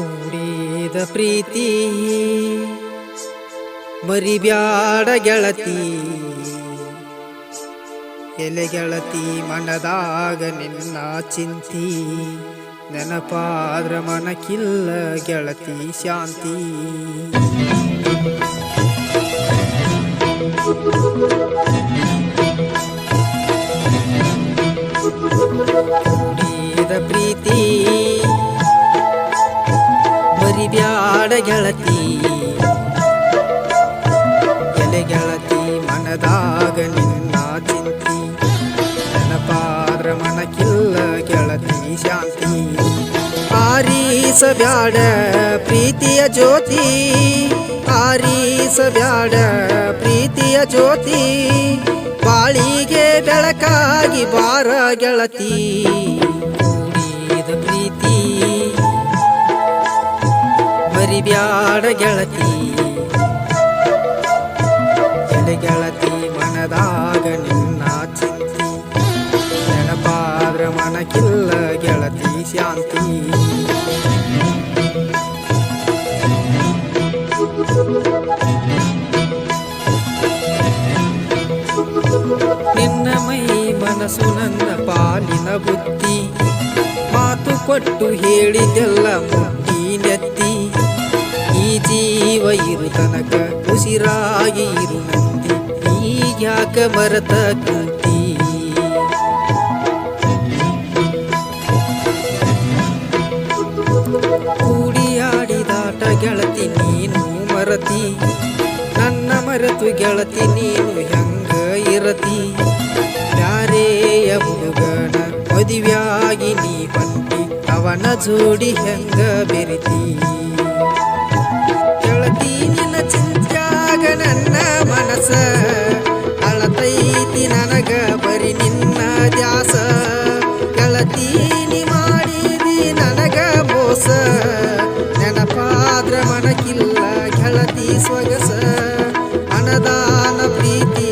ಕೂಡಿದ ಪ್ರೀತಿ. ಮರಿಬ್ಯಾಡ ಗೆಳತಿ. ಎಲೆ ಗೆಳತಿ ಮನದಾಗ ನಿನ್ನ ಚಿಂತಿ. ನೆನಪಾದ್ರ ಮನಕ್ಕಿಲ್ಲ ಗೆಳತಿ ಶಾಂತಿ. ಕೂಡಿದ ಗೆಳತಿ ಎಲೆ ಗೆಳತಿ ಮನದಾಗ ನಿನ್ನ ಚಿಂತಿ. ನೆನಪಾದ್ರ ಮನಕ್ಕಿಲ್ಲ ಗೆಳತಿ ಶಾಂತಿ. ಆರೀಸಬ್ಯಾಡ ಪ್ರೀತಿಯ ಜ್ಯೋತಿ. ಆರೀಸಬ್ಯಾಡ ಪ್ರೀತಿಯ ಜ್ಯೋತಿ. ಬಾಳಿಗೆ ಬೆಳಕಾಗಿ ಬಾರ ಗೆಳತಿ. ಮರಿಬ್ಯಾಡ ಗೆಳತಿ. ಗೆಳತಿ ಮನದಾಗ ನಿನ್ನ ಚಿಂತಿ. ನೆನಪಾದ್ರ ಮನಕ್ಕಿಲ್ಲ ಗೆಳತಿ ಶಾಂತಿ. ನಿನ್ನ ಮೈ ಮನಸ್ಸು ನನ್ನ ಪಾಲಿನ ಬುದ್ಧಿ. ಮಾತು ಕೊಟ್ಟು ಹೇಳಿದೆಲ್ಲ ನೆತ್ತಿ. ಉಸಿರಾಗಿ ಇರು ನಂದಿ ಈಗ್ಯಾಕ ಮರತ ಕುಂತಿ ಕೂಡಿಯಾಡಿದಾಟ ಗೆಳತಿ ನೀನು ಮರತಿ, ನನ್ನ ಮರೆತು ಗೆಳತಿ ನೀನು ಹೆಂಗ ಇರತಿ? ಯಾರೇಯ ಹುಡುಗನ ಮದುವೆಯಾಗಿ ನೀ ಬಂದಿ, ಅವನ ಜೋಡಿ ಹೆಂಗ ಬೆರಿತಿ? ಮನಸ ಅಳತೈತಿ ನನಗ ಬರಿ ನಿನ್ನ ದ್ಯಾಸ. ಗೆಳತಿ ನೀ ಮಾಡಿದಿ ನನಗ ಮೋಸ. ನೆನಪಾದ್ರ ಮನಕಿಲ್ಲ ಗೆಳತಿ ಸೊಗಸ ಅನದಾನ ಪ್ರೀತಿ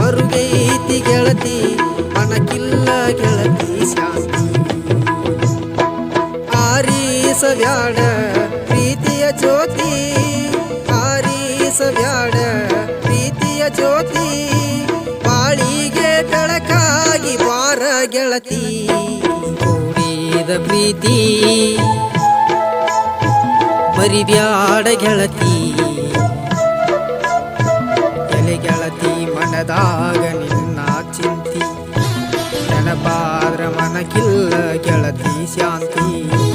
ಮರುಗೈತಿ ಗೆಳತಿ. ಮನಕಿಲ್ಲ ಗೆಳತಿ ಶಾಂತಿ. ಆರೀಸಬ್ಯಾಡ ಪ್ರೀತಿಯ ಜ್ಯೋತಿ. ಗೆಳತಿ ಕೂಡಿದ ಪ್ರೀತಿ. ಮರಿಬ್ಯಾಡ ಗೆಳತಿ ಎಲೆ ಗೆಳತಿ ಮನದಾಗ ನಿನ್ನ ಚಿಂತಿ. ನೆನಪಾದ್ರ ಮನಕ್ಕಿಲ್ಲ ಗೆಳತಿ ಶಾಂತಿ.